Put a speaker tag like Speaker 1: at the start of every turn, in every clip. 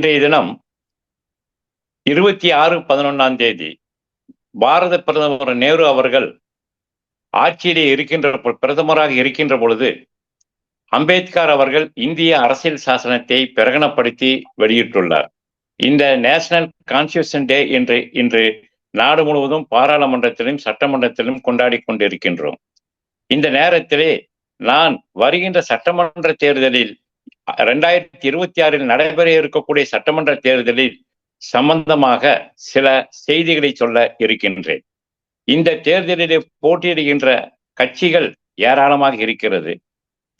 Speaker 1: இன்றைய தினம் இருபத்தி ஆறு பதினொன்றாம் தேதி பாரத பிரதமர் நேரு அவர்கள் ஆட்சியிலே இருக்கின்ற பிரதமராக இருக்கின்ற பொழுது அம்பேத்கர் அவர்கள் இந்திய அரசியல் சாசனத்தை பிரகடனப்படுத்தி வெளியிட்டுள்ளார். இந்த நேஷனல் கான்ஸ்டியூஷன் டே என்று இன்று நாடு முழுவதும் பாராளுமன்றத்திலும் சட்டமன்றத்திலும் கொண்டாடி கொண்டிருக்கின்றோம். இந்த நேரத்திலே நான் வருகின்ற சட்டமன்ற தேர்தலில் ரெண்டாயிரத்தி இருபத்தி ஆறில் நடைபெற இருக்கக்கூடிய சட்டமன்ற தேர்தலில் சம்பந்தமாக சில செய்திகளை சொல்ல இருக்கின்றேன். இந்த தேர்தலிலே போட்டியிடுகின்ற கட்சிகள் ஏராளமாக இருக்கிறது.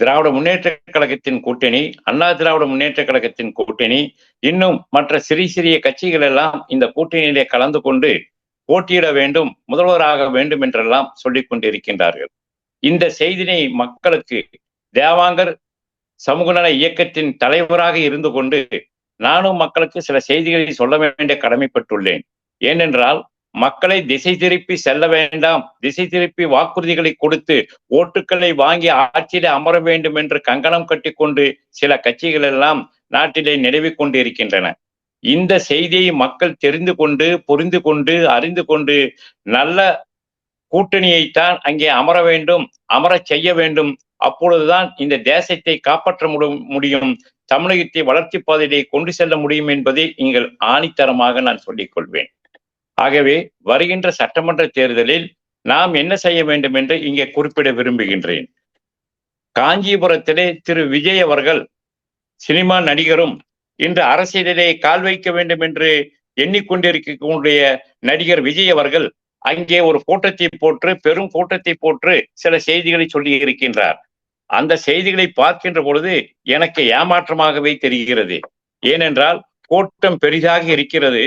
Speaker 1: திராவிட முன்னேற்ற கழகத்தின் கூட்டணி அண்ணா திராவிட முன்னேற்ற கழகத்தின் கூட்டணி இன்னும் மற்ற சிறிய சிறிய கட்சிகள் எல்லாம் இந்த கூட்டணியிலே கலந்து கொண்டு போட்டியிட வேண்டும் முதல்வராக வேண்டும் என்றெல்லாம் சொல்லிக் கொண்டிருக்கின்றார்கள். இந்த செய்தினை மக்களுக்கு தேவாங்கர் சமூக நல இயக்கத்தின் தலைவராக இருந்து கொண்டு நானும் மக்களுக்கு சில செய்திகளை சொல்ல வேண்டிய கடமைப்பட்டுள்ளேன். ஏனென்றால் மக்களை திசை திருப்பி செல்ல வேண்டாம் திசை திருப்பி வாக்குறுதிகளை கொடுத்து ஓட்டுக்களை வாங்கி ஆட்சியில் அமர வேண்டும் என்று கங்கணம் கட்டிக்கொண்டு சில கட்சிகள் எல்லாம் நாட்டிலே நிலவிக் கொண்டிருக்கின்றன. இந்த செய்தியை மக்கள் தெரிந்து கொண்டு புரிந்து கொண்டு அறிந்து கொண்டு நல்ல கூட்டணியைத்தான் அங்கே அமர வேண்டும் அமர செய்ய வேண்டும் அப்பொழுதுதான் இந்த தேசத்தை காப்பாற்ற முடியும். தமிழகத்தை வளர்ச்சி பாதையிலே கொண்டு செல்ல முடியும் என்பதை நீங்கள் ஆணித்தரமாக நான் சொல்லிக் கொள்வேன். ஆகவே வருகின்ற சட்டமன்ற தேர்தலில் நாம் என்ன செய்ய வேண்டும் என்று இங்கே குறிப்பிட விரும்புகின்றேன். காஞ்சிபுரத்திலே திரு. விஜய் அவர்கள் சினிமா நடிகரும் இன்று அரசியலிலே கால் வைக்க வேண்டும் என்று எண்ணிக்கொண்டிருக்கக்கூடிய நடிகர் விஜய் அவர்கள் அங்கே ஒரு கூட்டத்தை போற்று பெரும் கூட்டத்தை போற்று சில செய்திகளை சொல்லி இருக்கின்றார் அந்த செய்திகளை பார்க்கின்ற பொழுது எனக்கு ஏமாற்றமாகவே தெரிகிறது. ஏனென்றால் கூட்டம் பெரிதாக இருக்கிறது.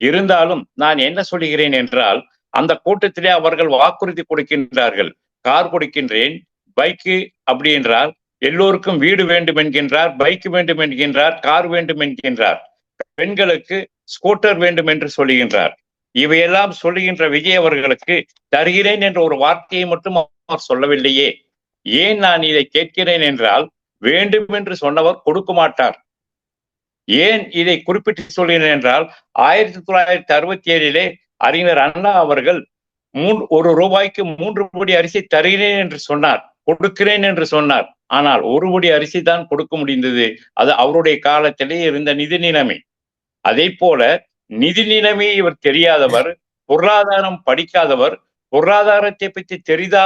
Speaker 1: இருந்தாலும் நான் என்ன சொல்கிறேன் என்றால் அந்த கூட்டத்திலே அவர்கள் வாக்குறுதி கொடுக்கின்றார்கள். கார் கொடுக்கின்றேன் பைக்கு அப்படி என்றால் எல்லோருக்கும் வீடு வேண்டும் என்கின்றார் பைக் வேண்டும் என்கின்றார் கார் வேண்டும் என்கின்றார். பெண்களுக்கு ஸ்கூட்டர் வேண்டும் என்று சொல்லுகின்றார் இவையெல்லாம் சொல்லுகின்ற விஜய் அவர்களுக்கு தருகிறேன் என்ற ஒரு வார்த்தையை மட்டும் அவர் சொல்லவில்லையே. ஏன் நான் இதை கேட்கிறேன் என்றால் வேண்டும் என்று சொன்னவர் கொடுக்க மாட்டார். ஏன் இதை குறிப்பிட்டு சொல்கிறேன் என்றால் ஆயிரத்தி தொள்ளாயிரத்தி அறுபத்தி ஏழிலே அறிஞர் அண்ணா அவர்கள் மூன்று ஒரு ரூபாய்க்கு மூன்று கோடி அரிசி தருகிறேன் என்று சொன்னார் கொடுக்கிறேன் என்று சொன்னார். ஆனால் ஒரு கோடி அரிசி தான் கொடுக்க முடிந்தது. அது அவருடைய காலத்திலே இருந்த நிதி நிலைமை. அதே போல நிதி நிலைமை இவர் தெரியாதவர் பொருளாதாரம் படிக்காதவர் பொருளாதாரத்தை பற்றி தெரிதா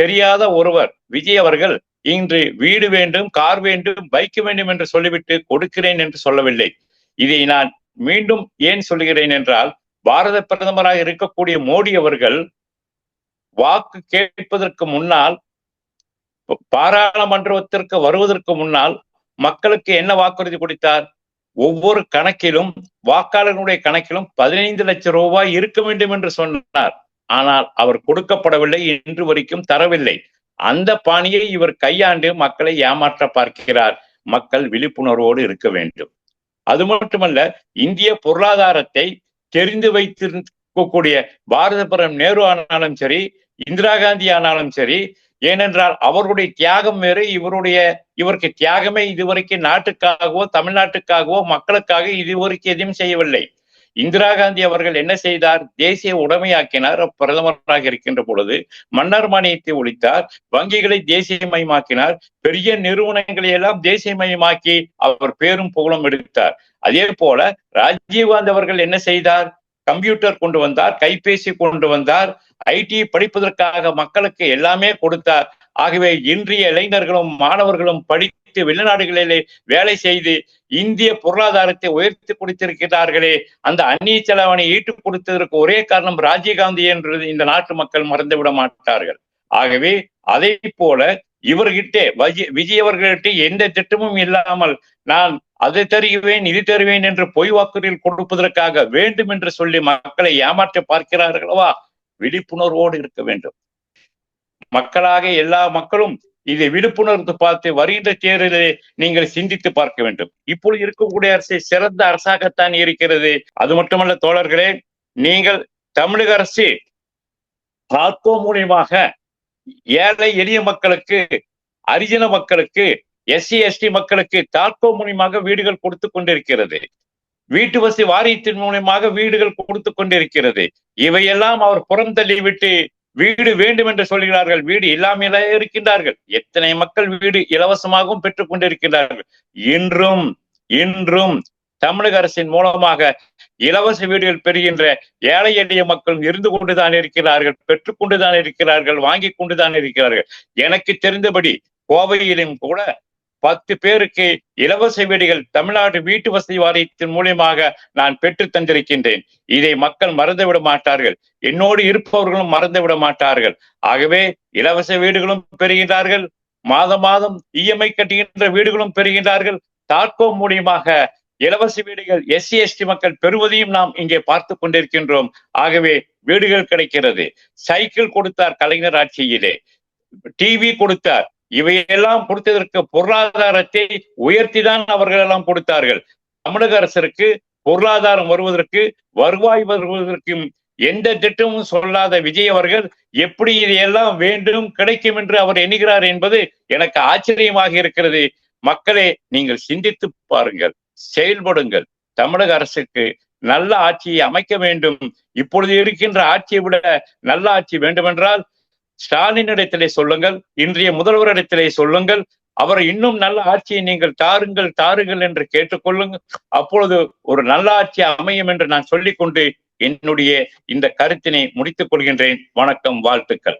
Speaker 1: தெரியாத ஒருவர் விஜய் அவர்கள் இன்று வீடு வேண்டும் கார் வேண்டும் பைக் வேண்டும் என்று சொல்லிவிட்டு கொடுக்கிறேன் என்று சொல்லவில்லை. இதை நான் மீண்டும் ஏன் சொல்லுகிறேன் என்றால் பாரத பிரதமராக இருக்கக்கூடிய மோடி அவர்கள் வாக்கு கேட்பதற்கு முன்னால் பாராளுமன்றத்திற்கு வருவதற்கு முன்னால் மக்களுக்கு என்ன வாக்குறுதி கொடுத்தார்? ஒவ்வொரு கணக்கிலும் வாக்காளர்களுடைய கணக்கிலும் பதினைந்து லட்சம் ரூபாய் இருக்க வேண்டும் என்று சொன்னார். ஆனால் அவர் கொடுக்கப்படவில்லை இன்று வரைக்கும் தரவில்லை. அந்த பாணியை இவர் கையாண்டு மக்களை ஏமாற்ற பார்க்கிறார். மக்கள் விழிப்புணர்வோடு இருக்க வேண்டும். அது மட்டுமல்ல இந்திய பொருளாதாரத்தை தெரிந்து வைத்திருக்கக்கூடிய பாரதபுரம் நேரு ஆனாலும் சரி இந்திரா காந்தி ஆனாலும் சரி ஏனென்றால் அவருடைய தியாகம் வேறு இவருடைய இவருக்கு தியாகமே இதுவரைக்கும் நாட்டுக்காகவோ தமிழ்நாட்டுக்காகவோ மக்களுக்காக இதுவரைக்கும் எதுவும் செய்யவில்லை. இந்திரா காந்தி அவர்கள் என்ன செய்தார்? தேசிய உடைமையாக்கினார். பிரதமராக இருக்கின்ற பொழுது மன்னர் மானியத்தை ஒழித்தார். வங்கிகளை தேசியமயமாக்கினார். பெரிய நிறுவனங்களை எல்லாம் தேசியமயமாக்கி அவர் பேரும் புகழும் எடுத்தார். அதே போல ராஜீவ்காந்தி அவர்கள் என்ன செய்தார்? கம்ப்யூட்டர் கொண்டு வந்தார் கைபேசி கொண்டு வந்தார் ஐடி படிப்பதற்காக மக்களுக்கு எல்லாமே கொடுத்தார். ஆகவே இன்றைய இளைஞர்களும் மாணவர்களும் படித்து வெளிநாடுகளிலே வேலை செய்து இந்திய பொருளாதாரத்தை உயர்த்தி கொடுத்திருக்கிறார்களே அந்த அந்நிய செலவனை ஈட்டுக் கொடுத்ததற்கு ஒரே காரணம் ராஜீவ்காந்தி என்று இந்த நாட்டு மக்கள் மறந்துவிட மாட்டார்கள். ஆகவே அதை போல இவர்கிட்ட விஜய் அவர்கள்ட்ட எந்த திட்டமும் இல்லாமல் நான் அதை தருகிறேன் இது தருவேன் என்று பொய் வாக்குறுதிகள் கொடுப்பதற்காக வேண்டும் என்று சொல்லி மக்களை ஏமாற்ற பார்க்கிறார்களவா? விழிப்புணர்வோடு இருக்க வேண்டும். மக்களாக எல்லா மக்களும் இதை விழிப்புணர்வு பார்த்து வருகின்ற தேர்தலை நீங்கள் சிந்தித்து பார்க்க வேண்டும். இப்பொழுது இருக்கக்கூடிய அரசு சிறந்த அரசாகத்தான் இருக்கிறது. அது மட்டுமல்ல தோழர்களே நீங்கள் தமிழக அரசு தாக்கோ மூலியமாக ஏழை எளிய மக்களுக்கு அரிஜன மக்களுக்கு எஸ்சி எஸ்டி மக்களுக்கு தாக்கோ மூலியமாக வீடுகள் கொடுத்து கொண்டிருக்கிறது. வீட்டு வசதி வாரியத்தின் மூலியமாக வீடுகள் கொடுத்து கொண்டிருக்கிறது. இவையெல்லாம் அவர் புறம் தள்ளிவிட்டு வீடு வேண்டும் என்று சொல்கிறார்கள். வீடு இல்லாமலே இருக்கின்றார்கள். எத்தனை மக்கள் வீடு இலவசமாகவும் பெற்றுக் கொண்டிருக்கிறார்கள் இன்றும் இன்றும் தமிழக அரசின் மூலமாக இலவச வீடுகள் பெறுகின்ற ஏழை எளிய மக்களும் இருந்து கொண்டுதான் இருக்கிறார்கள் பெற்றுக் கொண்டுதான் இருக்கிறார்கள் வாங்கி கொண்டுதான் இருக்கிறார்கள். எனக்கு தெரிந்தபடி கோவையிலும் கூட பத்து பேருக்கு இலவச வீடுகள் தமிழ்நாடு வீட்டு வசதி வாரியத்தின் மூலியமாக நான் பெற்று தந்திருக்கின்றேன். இதை மக்கள் மறந்துவிட மாட்டார்கள். என்னோடு இருப்பவர்களும் மறந்துவிட மாட்டார்கள். ஆகவே இலவச வீடுகளும் பெறுகின்றார்கள். மாதம் மாதம் இஎம்ஐ கட்டுகின்ற வீடுகளும் பெறுகின்றார்கள். தாக்கோ மூலியமாக இலவச வீடுகள் எஸ்சி எஸ்டி மக்கள் பெறுவதையும் நாம் இங்கே பார்த்து கொண்டிருக்கின்றோம். ஆகவே வீடுகள் கிடைக்கிறது. சைக்கிள் கொடுத்தார் கலைஞர் ஆட்சியிலே. டிவி கொடுத்தார். இவையெல்லாம் கொடுத்ததற்கு பொருளாதாரத்தை உயர்த்திதான் அவர்கள் எல்லாம் கொடுத்தார்கள். தமிழக அரசிற்கு பொருளாதாரம் வருவதற்கு வருவாய் வருவதற்கும் எந்த திட்டமும் சொல்லாத விஜய் அவர்கள் எப்படி இதையெல்லாம் வேண்டும் கிடைக்கும் என்று அவர் எண்ணுகிறார் என்பது எனக்கு ஆச்சரியமாக இருக்கிறது. மக்களே நீங்கள் சிந்தித்து பாருங்கள் செயல்படுங்கள். தமிழக அரசுக்கு நல்ல ஆட்சியை அமைக்க வேண்டும். இப்பொழுது இருக்கின்ற ஆட்சியை விட நல்ல ஆட்சி வேண்டுமென்றால் ஸ்டாலினிடத்திலே சொல்லுங்கள் இன்றைய முதல்வரிடத்திலே சொல்லுங்கள் அவர் இன்னும் நல்ல ஆட்சியை நீங்கள் தாருங்கள் தாருங்கள் என்று கேட்டுக்கொள்ளுங்கள் அப்பொழுது ஒரு நல்ல ஆட்சி அமையும் என்று நான் சொல்லிக்கொண்டு என்னுடைய இந்த கருத்தினை முடித்துக் கொள்கின்றேன். வணக்கம் வாழ்த்துக்கள்.